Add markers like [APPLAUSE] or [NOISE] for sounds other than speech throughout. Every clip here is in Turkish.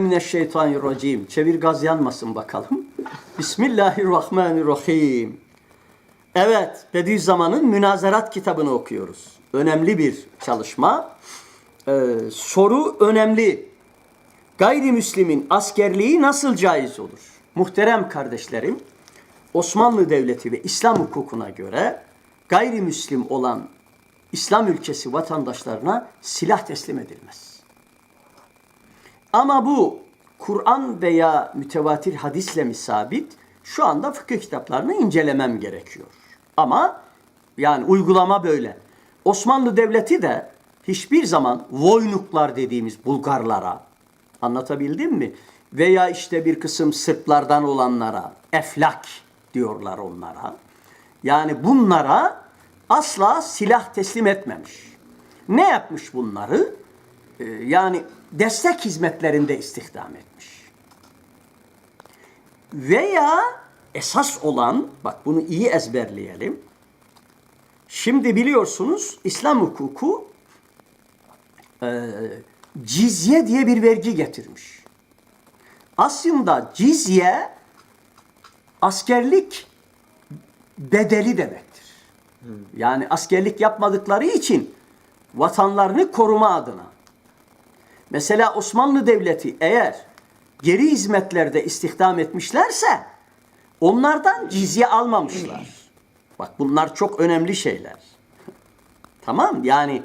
Mineşşeytanirracim. Çevir gaz yanmasın bakalım. Bismillahirrahmanirrahim. Evet, Bediüzzaman'ın Münazarat kitabını okuyoruz. Önemli bir çalışma. Ee, soru önemli. Gayrimüslimin askerliği nasıl caiz olur? Muhterem kardeşlerim, Osmanlı Devleti ve İslam hukukuna göre gayrimüslim olan İslam ülkesi vatandaşlarına silah teslim edilmez. Ama bu Kur'an veya mütevatir hadisle mi sabit? Şu anda fıkıh kitaplarını incelemem gerekiyor. Ama yani uygulama böyle. Osmanlı Devleti de hiçbir zaman Voynuklar dediğimiz Bulgarlara anlatabildim mi? Veya işte bir kısım Sırplardan olanlara Eflak diyorlar onlara. Yani bunlara asla silah teslim etmemiş. Ne yapmış bunları? Ee, yani destek hizmetlerinde istihdam etmiş. Veya esas olan, bak bunu iyi ezberleyelim. Şimdi biliyorsunuz İslam hukuku e, cizye diye bir vergi getirmiş. Aslında cizye askerlik bedeli demektir. Yani askerlik yapmadıkları için vatanlarını koruma adına. Mesela Osmanlı Devleti eğer geri hizmetlerde istihdam etmişlerse onlardan cizye almamışlar. Bak bunlar çok önemli şeyler. [LAUGHS] tamam yani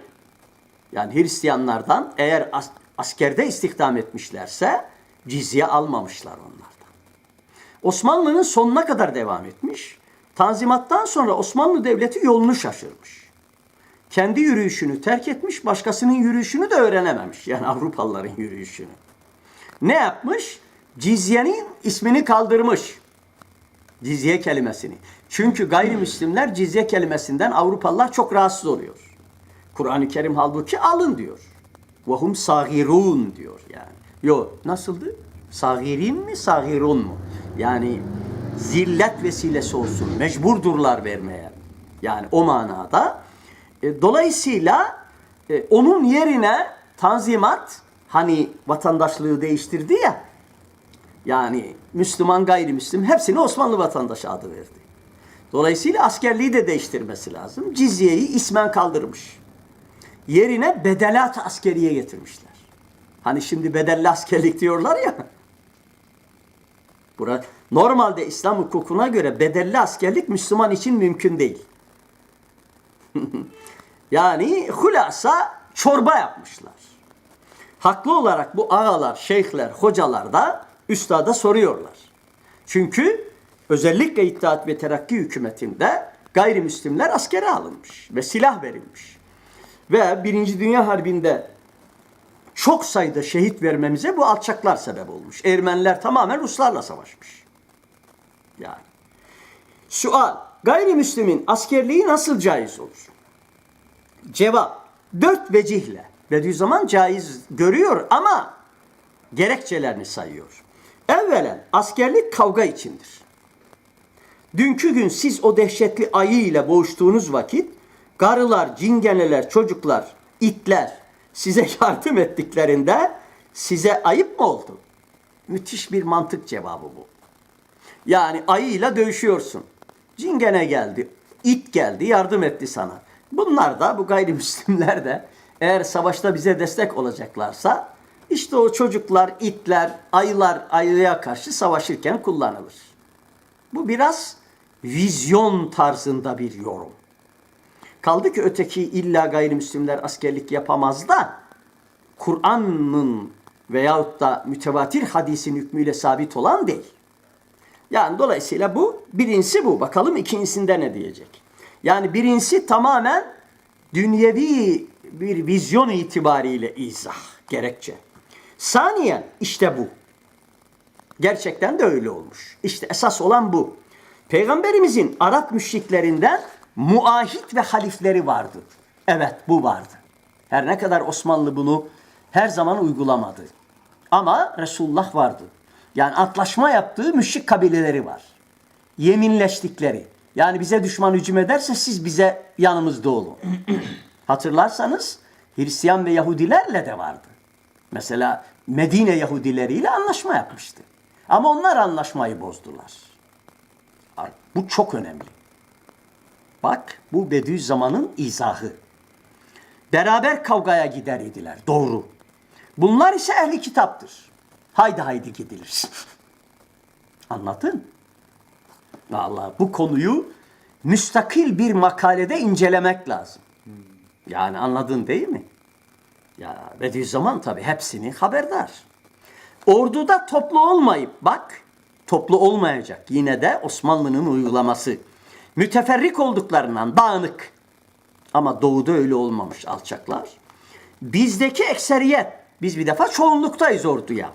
yani Hristiyanlardan eğer as- askerde istihdam etmişlerse cizye almamışlar onlardan. Osmanlı'nın sonuna kadar devam etmiş. Tanzimattan sonra Osmanlı Devleti yolunu şaşırmış. Kendi yürüyüşünü terk etmiş, başkasının yürüyüşünü de öğrenememiş. Yani Avrupalıların yürüyüşünü. Ne yapmış? Cizyenin ismini kaldırmış. Cizye kelimesini. Çünkü gayrimüslimler cizye kelimesinden Avrupalılar çok rahatsız oluyor. Kur'an-ı Kerim halbuki alın diyor. Vahum sagirun diyor yani. Yo nasıldı? Sagirin mi sagirun mu? Yani zillet vesilesi olsun. Mecburdurlar vermeye. Yani o manada. E, dolayısıyla e, onun yerine tanzimat hani vatandaşlığı değiştirdi ya. Yani Müslüman gayrimüslim hepsine Osmanlı vatandaşı adı verdi. Dolayısıyla askerliği de değiştirmesi lazım. Cizyeyi ismen kaldırmış. Yerine bedelat askeriye getirmişler. Hani şimdi bedelli askerlik diyorlar ya. Bura, normalde İslam hukukuna göre bedelli askerlik Müslüman için mümkün değil. [LAUGHS] yani hulasa çorba yapmışlar. Haklı olarak bu ağalar, şeyhler, hocalar da üstada soruyorlar. Çünkü özellikle İttihat ve Terakki hükümetinde gayrimüslimler askere alınmış ve silah verilmiş. Ve Birinci Dünya Harbi'nde çok sayıda şehit vermemize bu alçaklar sebep olmuş. Ermeniler tamamen Ruslarla savaşmış. Yani. Sual. Gayrimüslimin askerliği nasıl caiz olur? Cevap. Dört vecihle. Bediüzzaman caiz görüyor ama gerekçelerini sayıyor. Evvelen askerlik kavga içindir. Dünkü gün siz o dehşetli ayı ile boğuştuğunuz vakit karılar, cingeneler, çocuklar, itler size [LAUGHS] yardım ettiklerinde size ayıp mı oldu? Müthiş bir mantık cevabı bu. Yani ayıyla dövüşüyorsun. Cingene geldi, it geldi, yardım etti sana. Bunlar da bu gayrimüslimler de eğer savaşta bize destek olacaklarsa işte o çocuklar, itler, ayılar ayıya karşı savaşırken kullanılır. Bu biraz vizyon tarzında bir yorum. Kaldı ki öteki illa gayrimüslimler askerlik yapamaz da Kur'an'ın veyahut da mütevatir hadisin hükmüyle sabit olan değil. Yani dolayısıyla bu birincisi bu. Bakalım ikincisinde ne diyecek. Yani birincisi tamamen dünyevi bir vizyon itibariyle izah, gerekçe. Saniyen işte bu. Gerçekten de öyle olmuş. İşte esas olan bu. Peygamberimizin Arap müşriklerinden muahit ve halifleri vardı. Evet bu vardı. Her ne kadar Osmanlı bunu her zaman uygulamadı. Ama Resulullah vardı. Yani antlaşma yaptığı müşrik kabileleri var. Yeminleştikleri. Yani bize düşman hücum ederse siz bize yanımızda olun. [CLEARS THROAT] Hatırlarsanız Hristiyan ve Yahudilerle de vardı. Mesela Medine Yahudileriyle anlaşma yapmıştı. Ama onlar anlaşmayı bozdular. Bu çok önemli. Bak bu Bediüzzaman'ın izahı. Beraber kavgaya gider idiler. Doğru. Bunlar ise ehli kitaptır. Haydi haydi gidilir. [LAUGHS] Anladın? Allah bu konuyu müstakil bir makalede incelemek lazım. Yani anladın değil mi? Ya Bediüzzaman tabii hepsini haberdar. Orduda toplu olmayıp bak toplu olmayacak yine de Osmanlı'nın uygulaması. Müteferrik olduklarından dağınık. Ama doğuda öyle olmamış alçaklar. Bizdeki ekseriyet, biz bir defa çoğunluktayız orduya.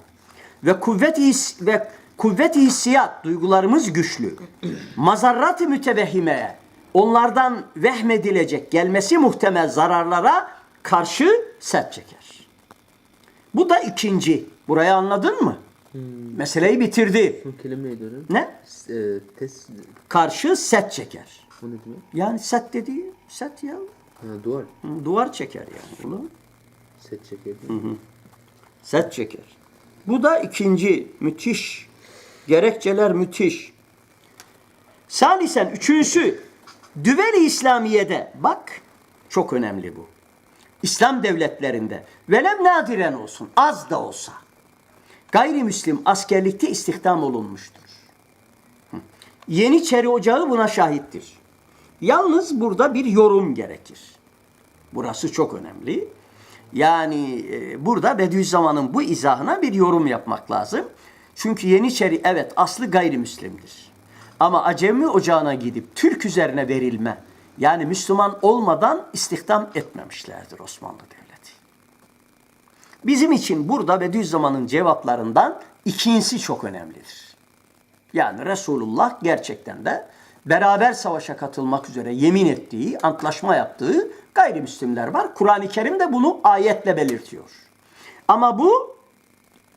Ve kuvvet ve kuvvet hissiyat duygularımız güçlü. Mazarrat-ı mütevehhimeye onlardan vehmedilecek gelmesi muhtemel zararlara karşı set çeker. Bu da ikinci. Burayı anladın mı? Meseleyi bitirdi. Bu kelime neydi? Ne? E, tes... Karşı set çeker. O ne demek? Yani set dediği set ya. Ha, duvar. Duvar çeker yani bunu. Set çeker. Set çeker. Bu da ikinci müthiş. Gerekçeler müthiş. Salisen üçüncüsü düveli İslamiye'de bak çok önemli bu. İslam devletlerinde velem nadiren olsun az da olsa gayrimüslim askerlikte istihdam olunmuştur. Yeniçeri Ocağı buna şahittir. Yalnız burada bir yorum gerekir. Burası çok önemli. Yani e, burada Bediüzzaman'ın bu izahına bir yorum yapmak lazım. Çünkü Yeniçeri evet aslı gayrimüslimdir. Ama Acemi ocağına gidip Türk üzerine verilme yani Müslüman olmadan istihdam etmemişlerdir Osmanlı Devleti. Bizim için burada Bediüzzaman'ın cevaplarından ikincisi çok önemlidir. Yani Resulullah gerçekten de beraber savaşa katılmak üzere yemin ettiği, antlaşma yaptığı gayrimüslimler var. Kur'an-ı Kerim de bunu ayetle belirtiyor. Ama bu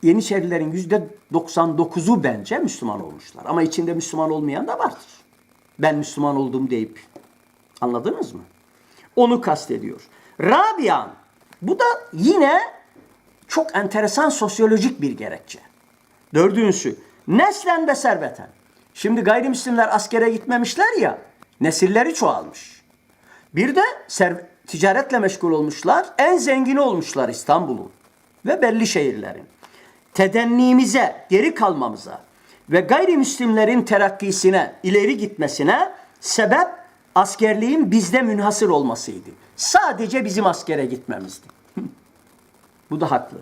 Yeniçerilerin yüzde 99'u bence Müslüman olmuşlar. Ama içinde Müslüman olmayan da vardır. Ben Müslüman oldum deyip. Anladınız mı? Onu kastediyor. Rabian. Bu da yine çok enteresan sosyolojik bir gerekçe. Dördüncüsü. Neslen ve serveten. Şimdi gayrimüslimler askere gitmemişler ya. Nesilleri çoğalmış. Bir de ticaretle meşgul olmuşlar. En zengini olmuşlar İstanbul'un ve belli şehirlerin. Tedennimize, geri kalmamıza ve gayrimüslimlerin terakkisine, ileri gitmesine sebep askerliğin bizde münhasır olmasıydı. Sadece bizim askere gitmemizdi. [LAUGHS] Bu da haklı.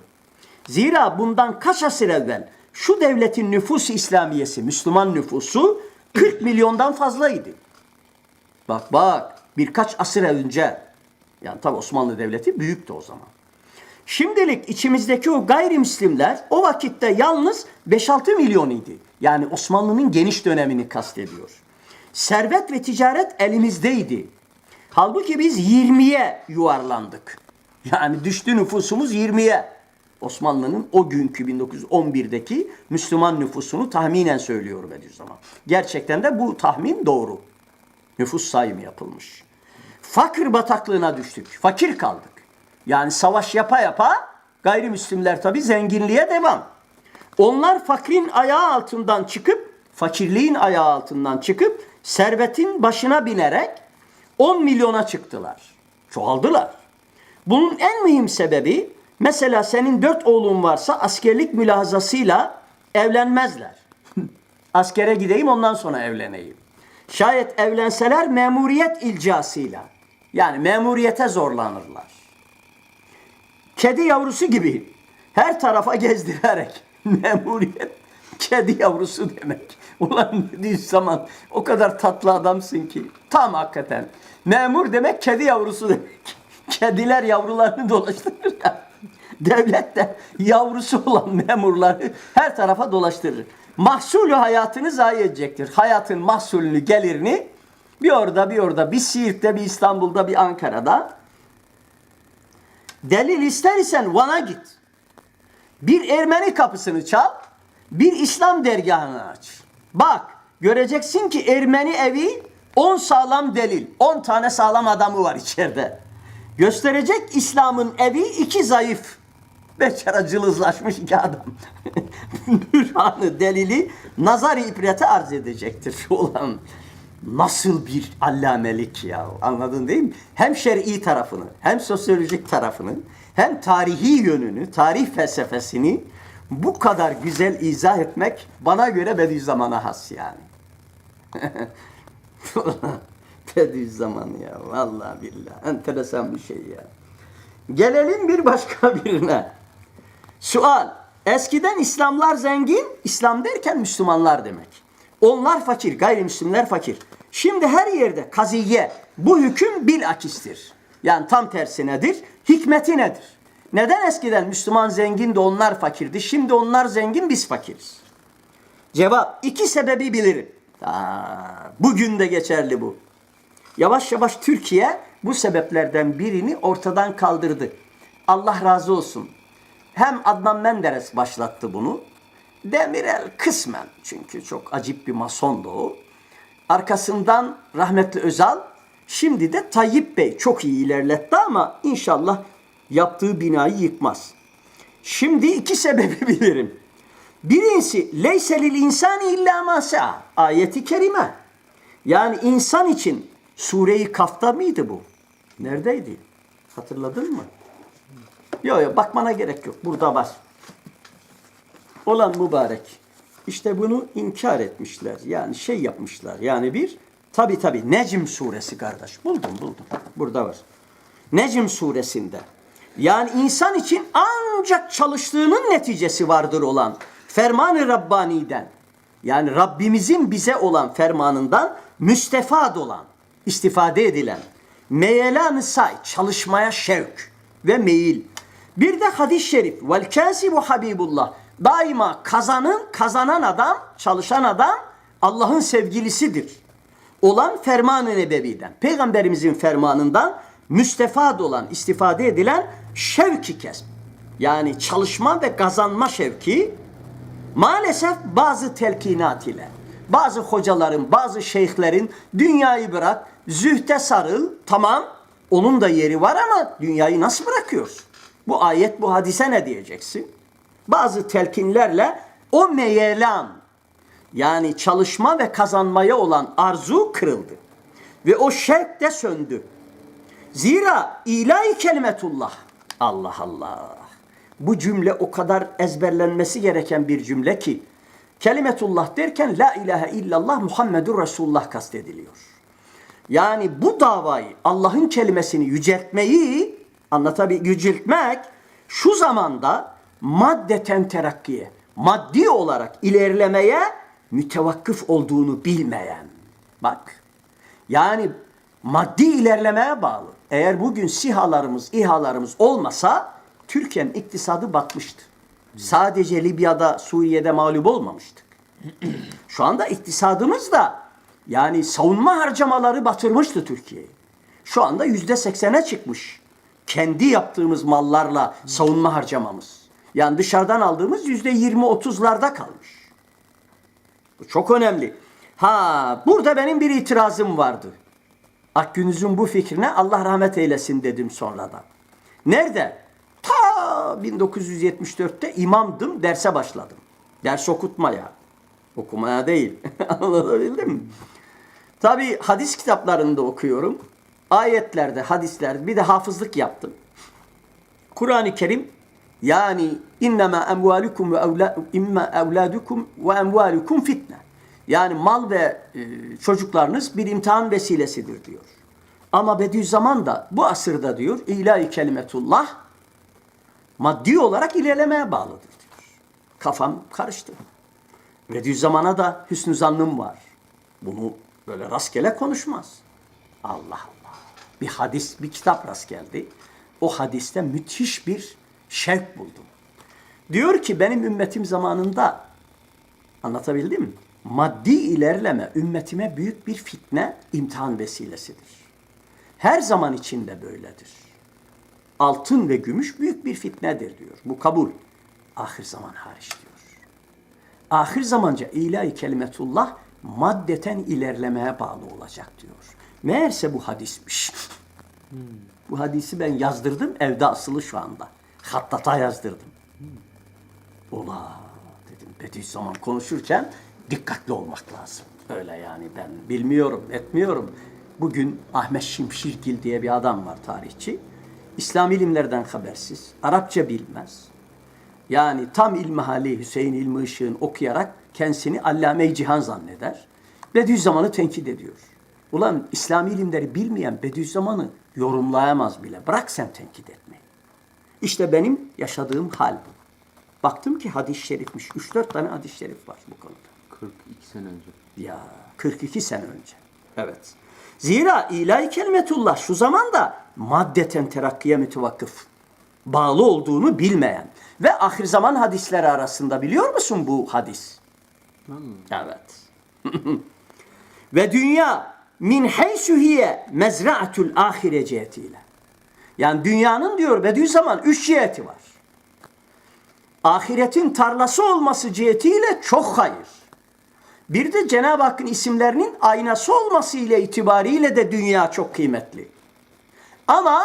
Zira bundan kaç asır evvel şu devletin nüfusu İslamiyesi, Müslüman nüfusu 40 milyondan fazlaydı. Bak bak birkaç asır önce yani tabi Osmanlı Devleti büyüktü o zaman. Şimdilik içimizdeki o gayrimüslimler o vakitte yalnız 5-6 milyon idi. Yani Osmanlı'nın geniş dönemini kastediyor. Servet ve ticaret elimizdeydi. Halbuki biz 20'ye yuvarlandık. Yani düştü nüfusumuz 20'ye. Osmanlı'nın o günkü 1911'deki Müslüman nüfusunu tahminen söylüyor Bediüzzaman. Gerçekten de bu tahmin doğru. Nüfus sayımı yapılmış. Fakir bataklığına düştük. Fakir kaldık. Yani savaş yapa yapa gayrimüslimler tabi zenginliğe devam. Onlar fakrin ayağı altından çıkıp, fakirliğin ayağı altından çıkıp servetin başına binerek 10 milyona çıktılar. Çoğaldılar. Bunun en mühim sebebi mesela senin dört oğlun varsa askerlik mülahazasıyla evlenmezler. [LAUGHS] Askere gideyim ondan sonra evleneyim. Şayet evlenseler memuriyet ilcasıyla yani memuriyete zorlanırlar. Kedi yavrusu gibi her tarafa gezdirerek [LAUGHS] memuriyet kedi yavrusu demek. Ulan dediği zaman o kadar tatlı adamsın ki tam hakikaten. Memur demek kedi yavrusu demek. [LAUGHS] Kediler yavrularını dolaştırır ya. [LAUGHS] Devlet de yavrusu olan memurları her tarafa dolaştırır. Mahsulü hayatını zayi edecektir. Hayatın mahsulünü, gelirini bir orada bir orada bir Siirt'te bir İstanbul'da bir Ankara'da Delil ister isen Van'a git. Bir Ermeni kapısını çal, bir İslam dergahını aç. Bak, göreceksin ki Ermeni evi 10 sağlam delil, 10 tane sağlam adamı var içeride. Gösterecek İslam'ın evi iki zayıf. Beçara cılızlaşmış iki adam. [LAUGHS] Bürhanı, delili, nazar ibreti arz edecektir. [LAUGHS] Ulan nasıl bir allamelik ya anladın değil mi? Hem şer'i tarafını, hem sosyolojik tarafını, hem tarihi yönünü, tarih felsefesini bu kadar güzel izah etmek bana göre Bediüzzaman'a has yani. [LAUGHS] Bediüzzaman ya vallahi billahi enteresan bir şey ya. Gelelim bir başka [LAUGHS] birine. Sual. Eskiden İslamlar zengin, İslam derken Müslümanlar demek. Onlar fakir, gayrimüslimler fakir. Şimdi her yerde kaziye, bu hüküm bilakistir. Yani tam tersi nedir? Hikmeti nedir? Neden eskiden Müslüman zengin de onlar fakirdi, şimdi onlar zengin biz fakiriz? Cevap, iki sebebi bilirim. Aa, bugün de geçerli bu. Yavaş yavaş Türkiye bu sebeplerden birini ortadan kaldırdı. Allah razı olsun. Hem Adnan Menderes başlattı bunu. Demirel kısmen çünkü çok acip bir masondu o. Arkasından rahmetli Özal, şimdi de Tayyip Bey çok iyi ilerletti ama inşallah yaptığı binayı yıkmaz. Şimdi iki sebebi [LAUGHS] bilirim. Birincisi leyselil insani illa ma sa'a. Ayeti kerime. Yani insan için Sure-i Kaf'ta mıydı bu? Neredeydi? Hatırladın mı? Yok yok bakmana gerek yok. Burada var. Olan mübarek. İşte bunu inkar etmişler. Yani şey yapmışlar. Yani bir tabi tabi Necm suresi kardeş. Buldum buldum. Burada var. Necm suresinde. Yani insan için ancak çalıştığının neticesi vardır olan ferman-ı Rabbani'den. Yani Rabbimizin bize olan fermanından müstefad olan, istifade edilen, meyelan say, çalışmaya şevk ve meyil. Bir de hadis-i şerif, vel kâsibu habibullah. Daima kazanın, kazanan adam, çalışan adam Allah'ın sevgilisidir. Olan ferman-ı nebeviden, peygamberimizin fermanından müstefad olan, istifade edilen şevki kesb. Yani çalışma ve kazanma şevki Maalesef bazı telkinat ile, bazı hocaların, bazı şeyhlerin dünyayı bırak, zühte sarıl, tamam onun da yeri var ama dünyayı nasıl bırakıyorsun? Bu ayet, bu hadise ne diyeceksin? Bazı telkinlerle o meyelan, yani çalışma ve kazanmaya olan arzu kırıldı. Ve o şevk de söndü. Zira ilahi kelimetullah. Allah Allah. Bu cümle o kadar ezberlenmesi gereken bir cümle ki kelimetullah derken la ilahe illallah Muhammedur Resulullah kastediliyor. Yani bu davayı Allah'ın kelimesini yüceltmeyi anlatabil yüceltmek şu zamanda maddeten terakkiye, maddi olarak ilerlemeye mütevakkıf olduğunu bilmeyen. Bak. Yani maddi ilerlemeye bağlı. Eğer bugün sihalarımız, İHA'larımız olmasa Türkiye'nin iktisadı batmıştı. Sadece Libya'da, Suriye'de mağlup olmamıştık. [CLEARS THROAT] Şu anda iktisadımız da yani savunma harcamaları batırmıştı Türkiye'yi. Şu anda yüzde seksene çıkmış. Kendi yaptığımız mallarla savunma harcamamız. Yani dışarıdan aldığımız yüzde yirmi otuzlarda kalmış. Bu çok önemli. Ha burada benim bir itirazım vardı. Akgünüz'ün bu fikrine Allah rahmet eylesin dedim sonradan. Nerede? Ta 1974'te imamdım, derse başladım. Ders okutmaya. Okumaya değil. [LAUGHS] Anlatabildim mi? Tabi hadis kitaplarında okuyorum. Ayetlerde, hadislerde bir de hafızlık yaptım. Kur'an-ı Kerim yani innema emvalukum ve evla, imma evladukum ve emvalukum fitne. Yani mal ve e, çocuklarınız bir imtihan vesilesidir diyor. Ama Bediüzzaman da bu asırda diyor ilahi kelimetullah maddi olarak ilerlemeye bağlıdır diyor. Kafam karıştı. Bediüzzaman'a da hüsnü zannım var. Bunu böyle rastgele konuşmaz. Allah Allah. Bir hadis, bir kitap rast geldi. O hadiste müthiş bir şevk buldum. Diyor ki benim ümmetim zamanında anlatabildim mi? Maddi ilerleme ümmetime büyük bir fitne, imtihan vesilesidir. Her zaman içinde böyledir. Altın ve gümüş büyük bir fitnedir diyor. Bu kabul. Ahir zaman hariç diyor. Ahir zamanca ilahi kelimetullah maddeten ilerlemeye bağlı olacak diyor. Meğerse bu hadismiş. Bu hadisi ben yazdırdım evde asılı şu anda. Hattata yazdırdım. Ula dedim Bediüzzaman konuşurken dikkatli olmak lazım. Öyle yani ben bilmiyorum, etmiyorum. Bugün Ahmet Şimşirgil diye bir adam var tarihçi. İslam ilimlerden habersiz, Arapça bilmez. Yani tam ilmihali Hüseyin İlmi Işık'ın okuyarak kendisini allame-i cihan zanneder. Bediüzzaman'ı tenkit ediyor. Ulan İslami ilimleri bilmeyen Bediüzzaman'ı yorumlayamaz bile. Bırak sen tenkit etmeyi. İşte benim yaşadığım hal bu. Baktım ki hadis-i şerifmiş. 3-4 tane hadis-i şerif var bu konuda. 42 sene önce. Ya 42 sene önce. Evet. Zira ilahi kelimetullah şu zamanda maddeten terakkiye mütevakkıf. Bağlı olduğunu bilmeyen. Ve ahir zaman hadisleri arasında biliyor musun bu hadis? Evet. [LAUGHS] Ve dünya min heysuhiye mezra'atul ahire cihetiyle. Yani dünyanın diyor Bediüzzaman üç ciheti var. Ahiretin tarlası olması cihetiyle çok hayır. Bir de Cenab-ı Hakk'ın isimlerinin aynası olması ile itibariyle de dünya çok kıymetli. Ama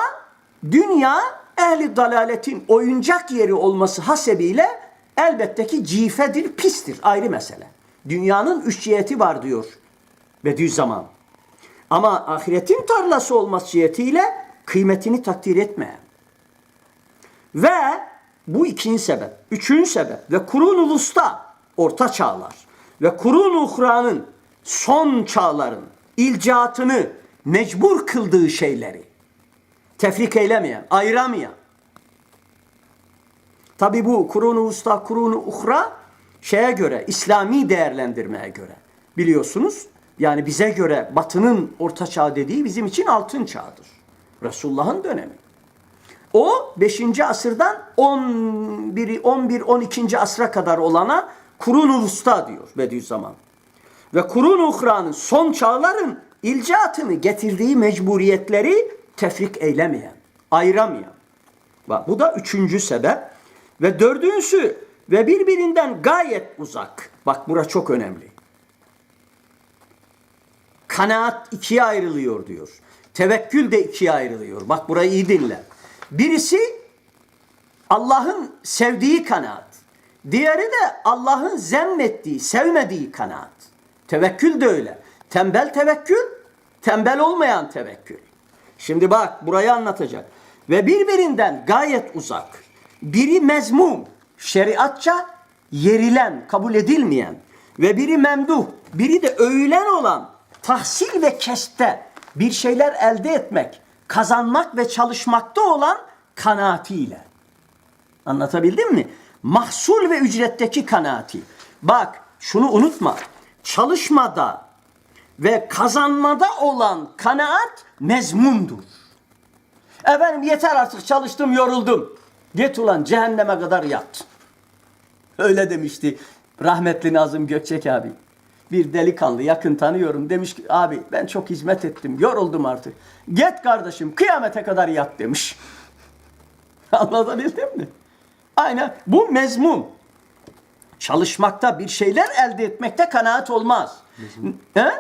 dünya ehli dalaletin oyuncak yeri olması hasebiyle elbette ki cifedir, pistir. Ayrı mesele. Dünyanın üç ciheti var diyor Bediüzzaman. Ama ahiretin tarlası olması cihetiyle kıymetini takdir etmeyen. Ve bu ikinci sebep. Üçüncü sebep ve kurun usta orta çağlar ve kurun uhranın son çağların ilcatını mecbur kıldığı şeyleri tefrik eylemeyen, ayıramayan. Tabi bu kurun usta, kurun uhra şeye göre, İslami değerlendirmeye göre biliyorsunuz. Yani bize göre batının orta çağ dediği bizim için altın çağdır. Resulullah'ın dönemi. O 5. asırdan 11 11 12. asra kadar olana kurun usta diyor Bediüzzaman. Ve kurun uhranın son çağların ilcatını getirdiği mecburiyetleri tefrik eylemeyen, ayıramayan. Bak bu da üçüncü sebep. Ve dördüncüsü ve birbirinden gayet uzak. Bak bura çok önemli. Kanaat ikiye ayrılıyor diyor. Tevekkül de ikiye ayrılıyor. Bak burayı iyi dinle. Birisi Allah'ın sevdiği kanaat. Diğeri de Allah'ın zemmettiği, sevmediği kanaat. Tevekkül de öyle. Tembel tevekkül, tembel olmayan tevekkül. Şimdi bak burayı anlatacak. Ve birbirinden gayet uzak. Biri mezmum, şeriatça yerilen, kabul edilmeyen. Ve biri memduh, biri de övülen olan tahsil ve keste bir şeyler elde etmek, kazanmak ve çalışmakta olan kanaatiyle. Anlatabildim mi? Mahsul ve ücretteki kanaati. Bak şunu unutma. Çalışmada ve kazanmada olan kanaat mezmumdur. Efendim yeter artık çalıştım yoruldum. Git ulan cehenneme kadar yat. Öyle demişti rahmetli Nazım Gökçek abi. Bir delikanlı yakın tanıyorum demiş ki abi ben çok hizmet ettim yoruldum artık. Git kardeşim kıyamete kadar yat demiş. [LAUGHS] Anlatabildim mi? Aynen bu mezmum. Çalışmakta bir şeyler elde etmekte kanaat olmaz. He?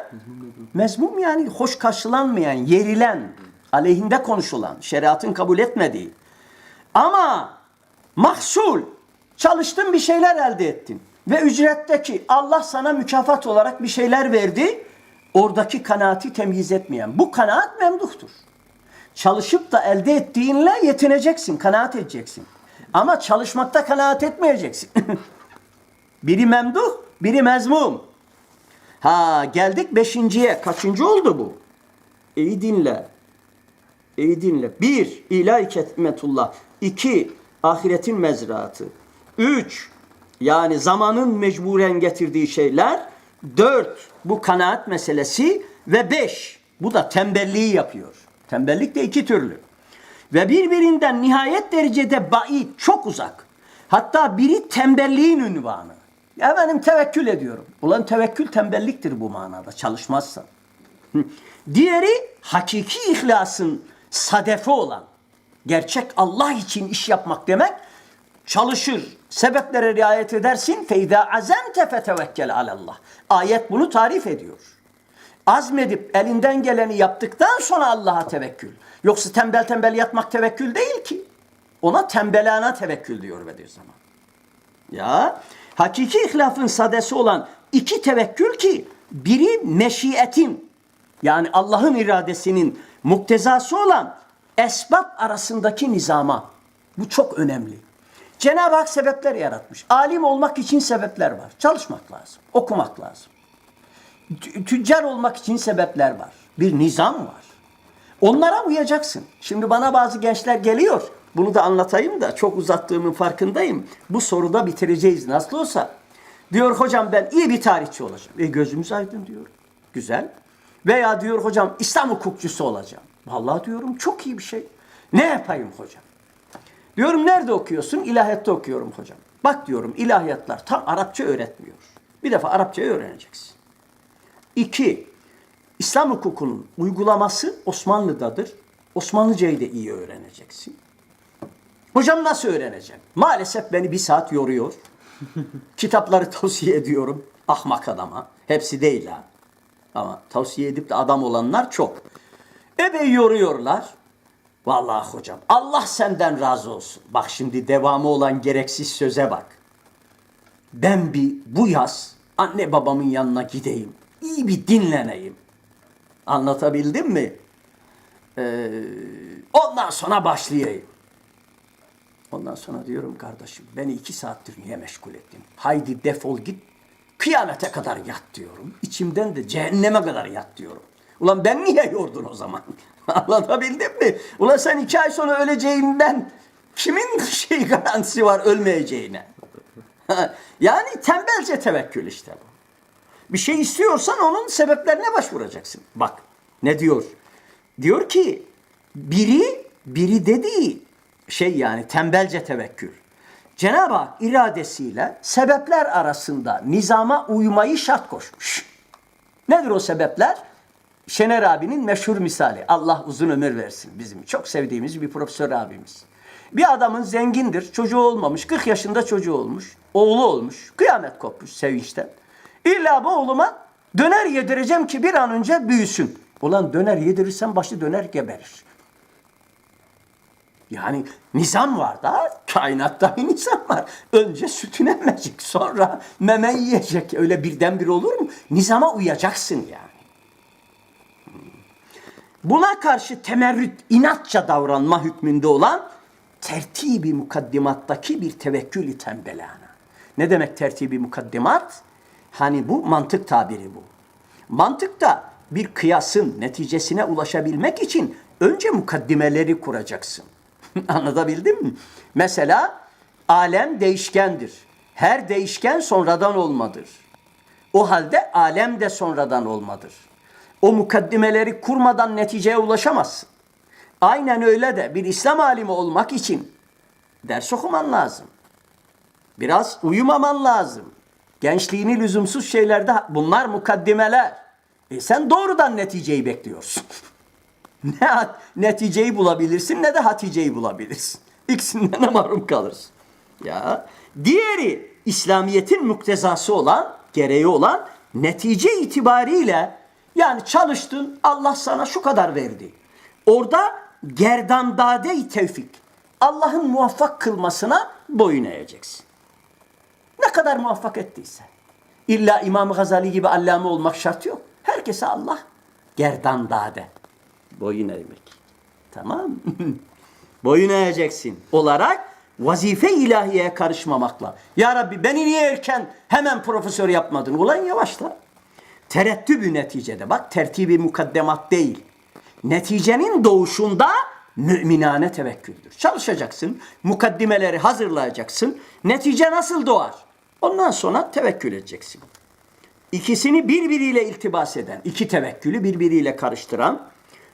Mezmum yani hoş karşılanmayan, yerilen, aleyhinde konuşulan, şeriatın kabul etmediği. Ama mahsul, çalıştın bir şeyler elde ettin. Ve ücretteki Allah sana mükafat olarak bir şeyler verdi. Oradaki kanaati temyiz etmeyen. Bu kanaat memduhtur. Çalışıp da elde ettiğinle yetineceksin, kanaat edeceksin. Ama çalışmakta kanaat etmeyeceksin. [LAUGHS] biri memduh, biri mezmum. Ha geldik beşinciye. Kaçıncı oldu bu? İyi dinle. İyi dinle. Bir, ilahi ketmetullah. İki, ahiretin mezraatı. Üç, yani zamanın mecburen getirdiği şeyler. Dört, bu kanaat meselesi. Ve beş, bu da tembelliği yapıyor. Tembellik de iki türlü. Ve birbirinden nihayet derecede ba'id, çok uzak. Hatta biri tembelliğin ünvanı. Ya benim tevekkül ediyorum. Ulan tevekkül tembelliktir bu manada çalışmazsan. Diğeri hakiki ihlasın sadefi olan, gerçek Allah için iş yapmak demek, çalışır, sebeplere riayet edersin. Feyda azemte fetevekkel alallah. Ayet bunu tarif ediyor. Azmedip elinden geleni yaptıktan sonra Allah'a tevekkül. Yoksa tembel tembel yatmak tevekkül değil ki. Ona tembelana tevekkül diyor Bediüzzaman. Ya hakiki ihlafın sadesi olan iki tevekkül ki biri meşiyetin yani Allah'ın iradesinin muktezası olan esbab arasındaki nizama. Bu çok önemli. Cenab-ı Hak sebepler yaratmış. Alim olmak için sebepler var. Çalışmak lazım. Okumak lazım. Tü- Tüccar olmak için sebepler var. Bir nizam var. Onlara uyacaksın. Şimdi bana bazı gençler geliyor. Bunu da anlatayım da çok uzattığımın farkındayım. Bu soruda bitireceğiz nasıl olsa. Diyor hocam ben iyi bir tarihçi olacağım. E gözümüz aydın diyor. Güzel. Veya diyor hocam İslam hukukçusu olacağım. Vallahi diyorum çok iyi bir şey. Ne yapayım hocam? Diyorum nerede okuyorsun? İlahiyatta okuyorum hocam. Bak diyorum ilahiyatlar tam Arapça öğretmiyor. Bir defa Arapçayı öğreneceksin. İki, İslam hukukunun uygulaması Osmanlı'dadır. Osmanlıcayı da iyi öğreneceksin. Hocam nasıl öğreneceğim? Maalesef beni bir saat yoruyor. [LAUGHS] Kitapları tavsiye ediyorum. Ahmak adama. Hepsi değil ha. Ama tavsiye edip de adam olanlar çok. Epey yoruyorlar. Vallahi hocam Allah senden razı olsun. Bak şimdi devamı olan gereksiz söze bak. Ben bir bu yaz anne babamın yanına gideyim. İyi bir dinleneyim. Anlatabildim mi? Ee, ondan sonra başlayayım. Ondan sonra diyorum kardeşim beni iki saattir niye meşgul ettin? Haydi defol git kıyamete kadar yat diyorum. İçimden de cehenneme kadar yat diyorum. Ulan ben niye yordun o zaman? [LAUGHS] Anlatabildim mi? Ulan sen iki ay sonra öleceğinden kimin [LAUGHS] şey garantisi var ölmeyeceğine? [LAUGHS] yani tembelce tevekkül işte bu. Bir şey istiyorsan onun sebeplerine başvuracaksın. Bak ne diyor? Diyor ki biri biri dediği şey yani tembelce tevekkül. Cenab-ı Hak iradesiyle sebepler arasında nizama uymayı şart koşmuş. Nedir o sebepler? Şener abinin meşhur misali. Allah uzun ömür versin bizim çok sevdiğimiz bir profesör abimiz. Bir adamın zengindir, çocuğu olmamış, 40 yaşında çocuğu olmuş, oğlu olmuş, kıyamet kopmuş sevinçten. İlla bu oğluma döner yedireceğim ki bir an önce büyüsün. Ulan döner yedirirsen başı döner geberir. Yani nizam var da kainatta bir nizam var. Önce sütün emecek sonra meme yiyecek. Öyle birdenbir olur mu? Nizama uyacaksın yani. Buna karşı temerrüt, inatça davranma hükmünde olan tertibi mukaddimattaki bir tevekkül-i tembelana. Ne demek tertibi mukaddimat? Hani bu mantık tabiri bu. Mantıkta bir kıyasın neticesine ulaşabilmek için önce mukaddimeleri kuracaksın. [LAUGHS] Anlatabildim mi? Mesela alem değişkendir. Her değişken sonradan olmadır. O halde alem de sonradan olmadır. O mukaddimeleri kurmadan neticeye ulaşamazsın. Aynen öyle de bir İslam alimi olmak için ders okuman lazım. Biraz uyumaman lazım. Gençliğini lüzumsuz şeylerde bunlar mukaddimeler. E sen doğrudan neticeyi bekliyorsun. [LAUGHS] ne neticeyi bulabilirsin ne de haticeyi bulabilirsin. İkisinden de mahrum kalırsın. Ya diğeri İslamiyet'in muktezası olan, gereği olan netice itibariyle yani çalıştın Allah sana şu kadar verdi. Orada gerdandade-i tevfik. Allah'ın muvaffak kılmasına boyun eğeceksin. Ne kadar muvaffak ettiyse. İlla İmam Gazali gibi allame olmak şart yok. Herkese Allah gerdandade. Boyun eğmek. Tamam [LAUGHS] boyun eğeceksin olarak vazife ilahiyeye karışmamakla. Ya Rabbi beni niye erken hemen profesör yapmadın? Ulan yavaşla. Terettübü neticede bak tertibi mukaddemat değil. Neticenin doğuşunda müminane tevekküldür. Çalışacaksın, mukaddimeleri hazırlayacaksın. Netice nasıl doğar? Ondan sonra tevekkül edeceksin. İkisini birbiriyle iltibas eden, iki tevekkülü birbiriyle karıştıran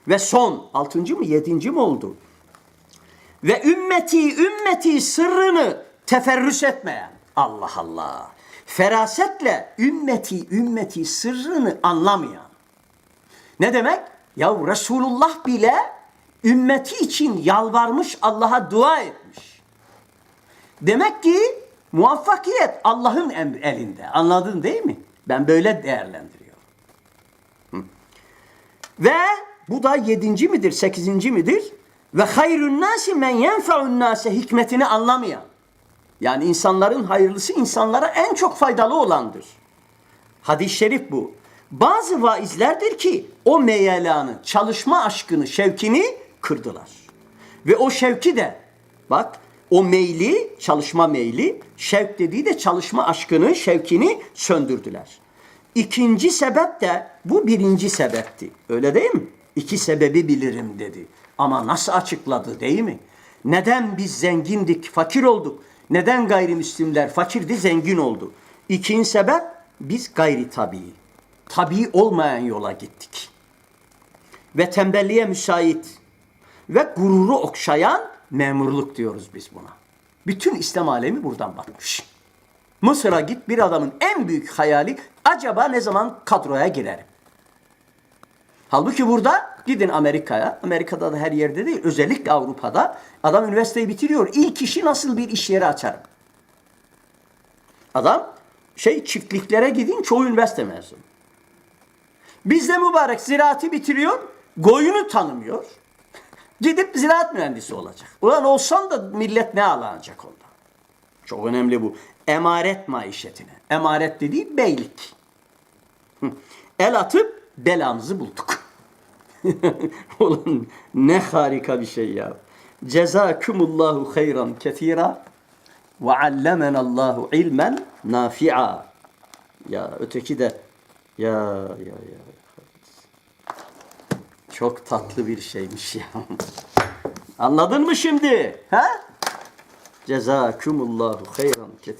ve son, altıncı mı yedinci mi oldu? Ve ümmeti ümmeti sırrını teferrüs etmeyen. Allah Allah. Ferasetle ümmeti ümmeti sırrını anlamayan. Ne demek? Ya Resulullah bile ümmeti için yalvarmış Allah'a dua etmiş. Demek ki muvaffakiyet Allah'ın elinde. Anladın değil mi? Ben böyle değerlendiriyorum. Ve bu da yedinci midir, sekizinci midir? Ve hayrun nasi men yenfe'un nase hikmetini anlamayan. Yani insanların hayırlısı insanlara en çok faydalı olandır. Hadis-i şerif bu. Bazı vaizlerdir ki o meyelanı, çalışma aşkını, şevkini kırdılar. Ve o şevki de bak o meyli, çalışma meyli, şevk dediği de çalışma aşkını, şevkini söndürdüler. İkinci sebep de bu birinci sebepti. Öyle değil mi? İki sebebi bilirim dedi. Ama nasıl açıkladı değil mi? Neden biz zengindik, fakir olduk? Neden gayrimüslimler fakirdi, zengin oldu? İkinci sebep biz gayri tabii, tabii olmayan yola gittik. Ve tembelliğe müsait ve gururu okşayan memurluk diyoruz biz buna. Bütün İslam alemi buradan batmış. Mısır'a git bir adamın en büyük hayali acaba ne zaman kadroya girerim? Halbuki burada gidin Amerika'ya. Amerika'da da her yerde değil. Özellikle Avrupa'da. Adam üniversiteyi bitiriyor. İlk işi nasıl bir iş yeri açarım? Adam şey çiftliklere gidin çoğu üniversite mezunu. Bizde mübarek ziraatı bitiriyor. Goyunu tanımıyor. [LAUGHS] Gidip ziraat mühendisi olacak. Ulan olsan da millet ne alacak ondan? Çok önemli bu. Emaret maişetine. Emaret dediği beylik. El atıp belamızı bulduk. [LAUGHS] Ulan ne harika bir şey ya. Cezakumullahu hayran ketira ve allemenallahu ilmen nafi'a. Ya öteki de ya ya ya. Çok tatlı bir şeymiş ya. Anladın mı şimdi? Ha? Cezakumullahu hayran ketira.